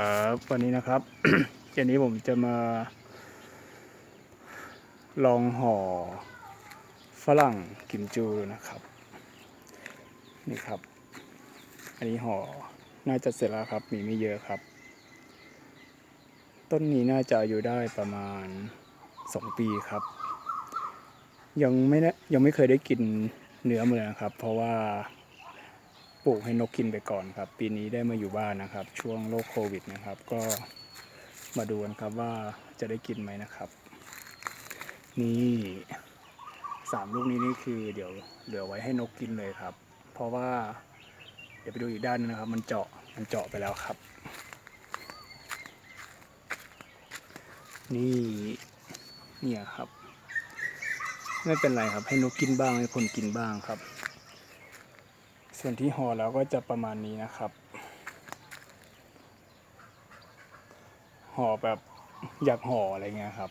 ครับวันนี้นะครับเดี๋ยวนี้ผมจะมา ลองห่อฝรั่งกิมจูดูนะครับ นี่ครับ อันนี้ห่อน่าจะเสร็จแล้วครับ มีไม่เยอะครับ ต้นนี้น่าจะอายุได้ประมาณสองปีครับ ยังไม่ได้ยังไม่เคยได้กินเนื้อมันเลยนะครับ เพราะว่า ปลูกให้นกกินไปก่อนครับ ปีนี้ได้มาอยู่บ้านนะครับ ช่วงโรคโควิดนะครับ ก็มาดูกันครับว่าจะได้กินไหมนะครับ นี่สามลูกนี้นี่คือเดี๋ยวเหลือไว้ให้นกกินเลยครับ เพราะว่าเดี๋ยวไปดูอีกด้านนึงนะครับ มันเจาะมันเจาะไปแล้วครับ นี่เนี่ยครับ ไม่เป็นไรครับ ให้นกกินบ้างให้คนกินบ้างครับ ส่วนที่ห่อแล้วก็จะประมาณนี้นะครับ ห่อแบบอยากห่ออะไรเงี้ยครับ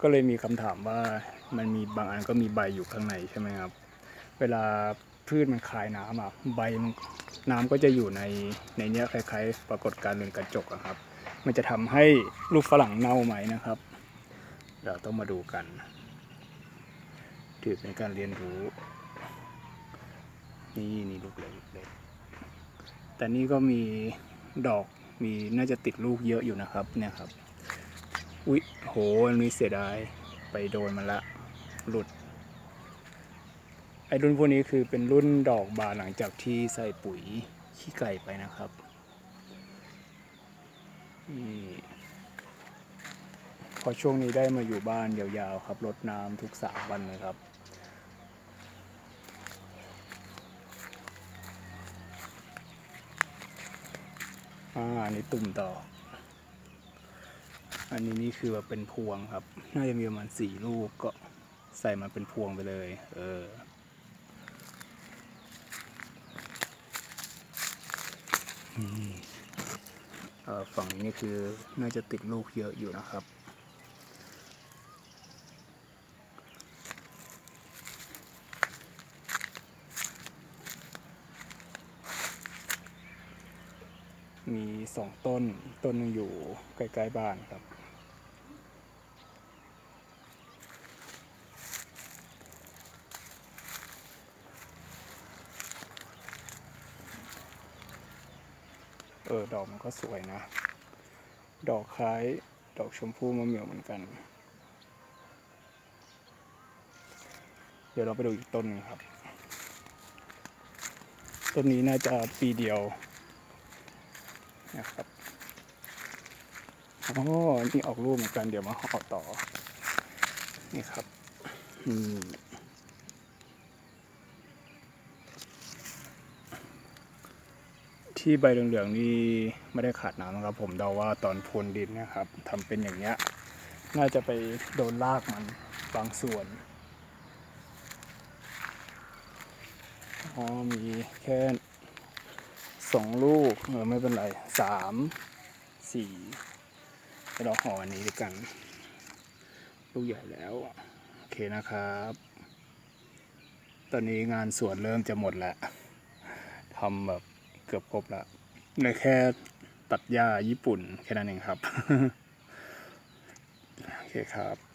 ก็เลยมีคำถามว่ามันมีบางอันก็มีใบอยู่ข้างในใช่ไหมครับ เวลาพืชมันคายน้ำอะใบมันน้ำก็จะอยู่ในในเนี้ยคล้ายๆ ปรากฏการณ์เรือนกระจกอะครับ มันจะทำให้ลูกฝรั่งเน่าไหมนะครับ เราต้องมาดูกัน ถือเป็นการเรียนรู้ นี่นี่ลูกเล็กเล็กแต่นี่ก็มีดอกมีน่าจะติดลูกเยอะอยู่นะครับเนี่ยครับ อุ๊ยโหอันนี้เสียดายไปโดนมันละหลุด ไอ้รุ่นพวกนี้คือเป็นรุ่นดอกบานหลังจากที่ใส่ปุ๋ยขี้ไก่ไปนะครับนี่พอช่วงนี้ได้มาอยู่บ้านยาวๆครับรดน้ำทุกสามวันเลยครับ อ่าอันนี้ตุ่มดอกอันนี้นี่คือแบบเป็นพวงครับ น่าจะมีประมาณสี่ลูกก็ใส่มาเป็นพวงไปเลย เออนี่เอ่อฝั่งนี้นี่คือน่าจะติดลูกเยอะอยู่นะครับ มีสองต้น ต้นหนึงอยู่ใกล้ๆบ้านครับ เออ ดอกมันก็สวยนะ ดอกคล้ายดอกชมพู่มะเหมี่ยวเหมือนกัน เดี๋ยวเราไปดูอีกต้นหนึงครับ ต้นนี้น่าจะปีเดียว นะครับอ๋อนี่ออกรูปเหมือนกันเดี๋ยวมาห่อต่อ นี่ครับ อืมที่ใบเหลืองๆนี่ไม่ได้ขาดน้ำนะครับ ผมเดาว่าตอนพรวนดินนะครับทำเป็นอย่างเงี้ย น่าจะไปโดนรากมันบางส่วนอ๋อมีแค่ สองลูกเออไม่เป็นไรสามสี่เดี๋ยวเราห่ออันนี้ด้วยกัน ลูกใหญ่แล้ว โอเคนะครับ ตอนนี้งานสวนเริ่มจะหมดแล้วทำแบบเกือบครบแล้วเหลือแค่ตัดหญ้าญี่ปุ่นแค่นั้นเองครับ โอเคครับ